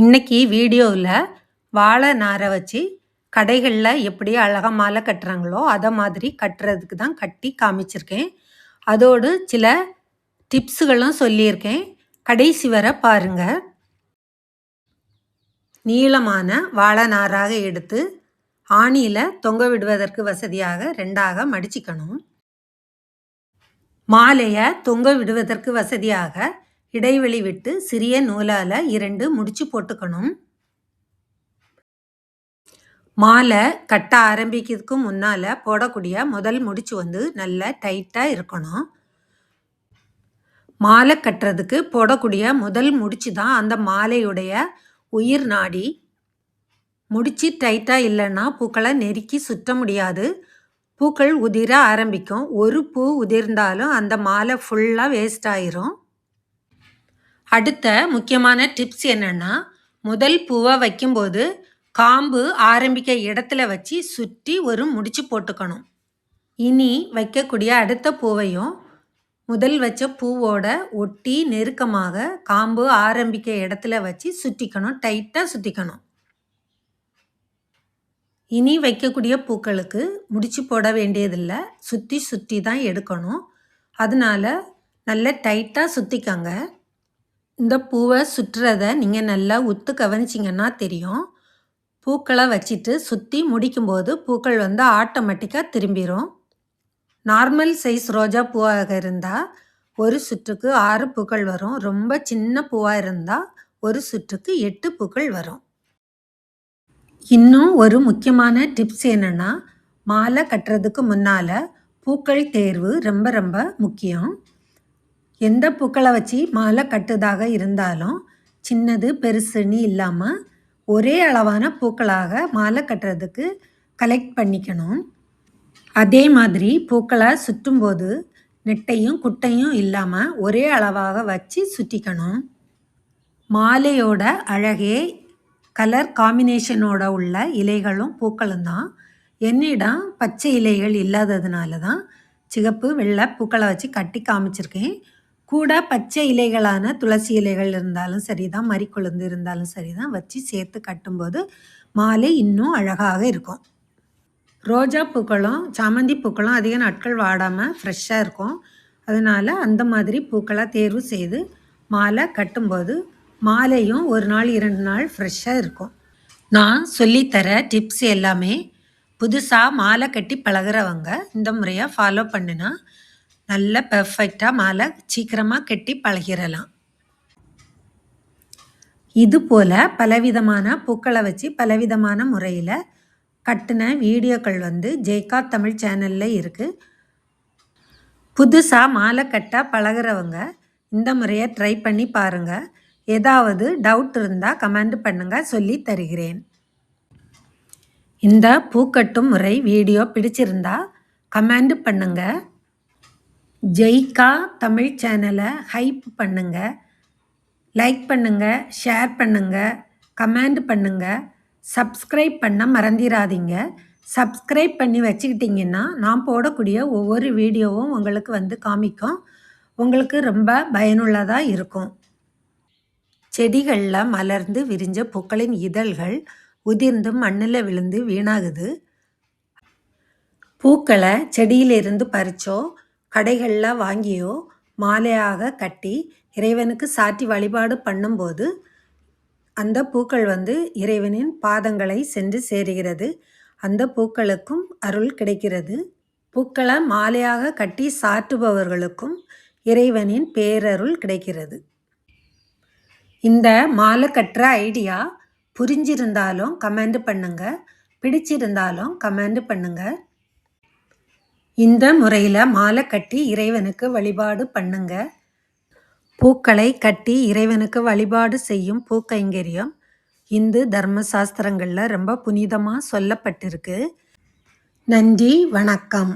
இன்னைக்கு வீடியோவில் வாழை நாரை வச்சு கடைகளில் எப்படி அழகாக மாலை கட்டுறாங்களோ அதை மாதிரி கட்டுறதுக்கு தான் கட்டி காமிச்சிருக்கேன். அதோடு சில டிப்ஸுகளும் சொல்லியிருக்கேன். கடைசி வர பாருங்கள் நீளமான வாழை நாராக எடுத்து ஆணியில் தொங்க விடுவதற்கு வசதியாக ரெண்டாக மடிச்சிக்கணும். மாலையை தொங்க விடுவதற்கு வசதியாக இடைவெளி விட்டு சிறிய நூலால் இரண்டு முடிச்சு போட்டுக்கணும். மாலை கட்ட ஆரம்பிக்கிறதுக்கு முன்னால் போடக்கூடிய முதல் முடிச்சு வந்து நல்ல டைட்டாக இருக்கணும். மாலை கட்டுறதுக்கு போடக்கூடிய முதல் முடிச்சு தான் அந்த மாலையுடைய உயிர் நாடி. முடிச்சு டைட்டாக இல்லைன்னா பூக்களை நெருக்கி சுற்ற முடியாது. பூக்கள் உதிர ஆரம்பிக்கும். ஒரு பூ உதிர்ந்தாலும் அந்த மாலை ஃபுல்லாக வேஸ்ட் ஆயிரும். அடுத்த முக்கியமான டிப்ஸ் என்னென்னா முதல் பூவை வைக்கும்போது காம்பு ஆரம்பிக்க இடத்துல வச்சு சுற்றி ஒரு முடிச்சு போட்டுக்கணும். இனி வைக்கக்கூடிய அடுத்த பூவையும் முதல் வச்ச பூவோட ஒட்டி நெருக்கமாக காம்பு ஆரம்பிக்க இடத்துல வச்சு சுற்றிக்கணும் டைட்டாக சுற்றிக்கணும். இனி வைக்கக்கூடிய பூக்களுக்கு முடிச்சு போட வேண்டியதில்லை சுற்றி சுற்றி தான் எடுக்கணும். அதனால நல்ல டைட்டாக சுற்றிக்கங்க. இந்த பூவை சுற்றுறத நீங்கள் நல்லா உத்து கவனிச்சிங்கன்னா தெரியும். பூக்களை வச்சுட்டு சுற்றி முடிக்கும்போது பூக்கள் வந்து ஆட்டோமேட்டிக்காக திரும்பிடும் நார்மல் சைஸ் ரோஜா பூவாக இருந்தால் ஒரு சுற்றுக்கு ஆறு பூக்கள் வரும். ரொம்ப சின்ன பூவாக இருந்தால் ஒரு சுற்றுக்கு எட்டு பூக்கள் வரும். இன்னும் ஒரு முக்கியமான டிப்ஸ் என்னென்னா மாலை கட்டுறதுக்கு முன்னால் பூக்கள் தேர்வு ரொம்ப ரொம்ப முக்கியம். எந்த பூக்களை வச்சு மாலை கட்டுதாக இருந்தாலும் சின்னது பெருசுன்னு இல்லாமல் ஒரே அளவான பூக்களாக மாலை கட்டுறதுக்கு கலெக்ட் பண்ணிக்கணும். அதே மாதிரி பூக்களை சுற்றும்போது நெட்டையும் குட்டையும் இல்லாமல் ஒரே அளவாக வச்சு சுற்றிக்கணும். மாலையோட அழகே கலர் காம்பினேஷனோட உள்ள இலைகளும் பூக்களும் தான். என்னிடம் பச்சை இலைகள் இல்லாததுனால தான் சிகப்பு வெள்ளை பூக்களை வச்சு கட்டி காமிச்சிருக்கேன். கூட பச்சை இலைகளான துளசி இலைகள் இருந்தாலும் சரி தான் மறிக்கொழுந்து இருந்தாலும் சரி தான் வச்சு சேர்த்து கட்டும்போது மாலை இன்னும் அழகாக இருக்கும். ரோஜா பூக்களும் சாமந்தி பூக்களும் அதிக நாட்கள் வாடாமல் ஃப்ரெஷ்ஷாக இருக்கும். அதனால் அந்த மாதிரி பூக்களாக தேர்வு செய்து மாலை கட்டும்போது மாலையும் ஒரு நாள் இரண்டு நாள் ஃப்ரெஷ்ஷாக இருக்கும். நான் சொல்லித்தர டிப்ஸ் எல்லாமே புதுசாக மாலை கட்டி பழகிறவங்க இந்த முறையாக ஃபாலோ பண்ணினா நல்ல பெர்ஃபெக்டாக மாலை சீக்கிரமாக கட்டி பழகிடலாம் இது போல் பலவிதமான பூக்களை வச்சு பலவிதமான முறையில் கட்டின வீடியோக்கள் வந்து ஜெய்கா தமிழ் சேனலில் இருக்குது புதுசாக மாலை கட்ட பழகிறவங்க இந்த முறையை ட்ரை பண்ணி பாருங்கள் ஏதாவது டவுட் இருந்தால் கமெண்ட் பண்ணுங்கள் சொல்லி தருகிறேன். இந்த பூக்கட்டும் முறை வீடியோ பிடிச்சிருந்தா கமெண்ட் பண்ணுங்கள் ஜெய்கா தமிழ் சேனலை ஹைப் பண்ணுங்கள் லைக் பண்ணுங்கள் ஷேர் பண்ணுங்கள் கமெண்ட் பண்ணுங்கள் சப்ஸ்கிரைப் பண்ண மறந்திராதீங்க. சப்ஸ்கிரைப் பண்ணி வச்சுக்கிட்டிங்கன்னா நான் போடக்கூடிய ஒவ்வொரு வீடியோவும் உங்களுக்கு வந்து காமிக்கும். உங்களுக்கு ரொம்ப பயனுள்ளதாக இருக்கும். செடிகளில் மலர்ந்து விரிஞ்ச பூக்களின் இதழ்கள் உதிர்ந்து மண்ணில் விழுந்து வீணாகுது. பூக்களை செடியிலிருந்து பறிச்சோ கடைகளில் வாங்கியோ மாலையாக கட்டி இறைவனுக்கு சாற்றி வழிபாடு பண்ணும்போது அந்த பூக்கள் வந்து இறைவனின் பாதங்களை சென்று சேருகிறது. அந்த பூக்களுக்கும் அருள் கிடைக்கிறது. பூக்களை மாலையாக கட்டி சாற்றுபவர்களுக்கும் இறைவனின் பேரருள் கிடைக்கிறது. இந்த மாலை கட்டுற ஐடியா புரிஞ்சிருந்தாலும் கமெண்ட் பண்ணுங்கள் பிடிச்சிருந்தாலும் கமெண்ட் பண்ணுங்கள் இந்த முறையில் மாலை கட்டி இறைவனுக்கு வழிபாடு பண்ணுங்க. பூக்களை கட்டி இறைவனுக்கு வழிபாடு செய்யும் பூக்கைங்கரியம் இந்து தர்ம சாஸ்திரங்களில் ரொம்ப புனிதமாக சொல்லப்பட்டிருக்கு. நன்றி வணக்கம்.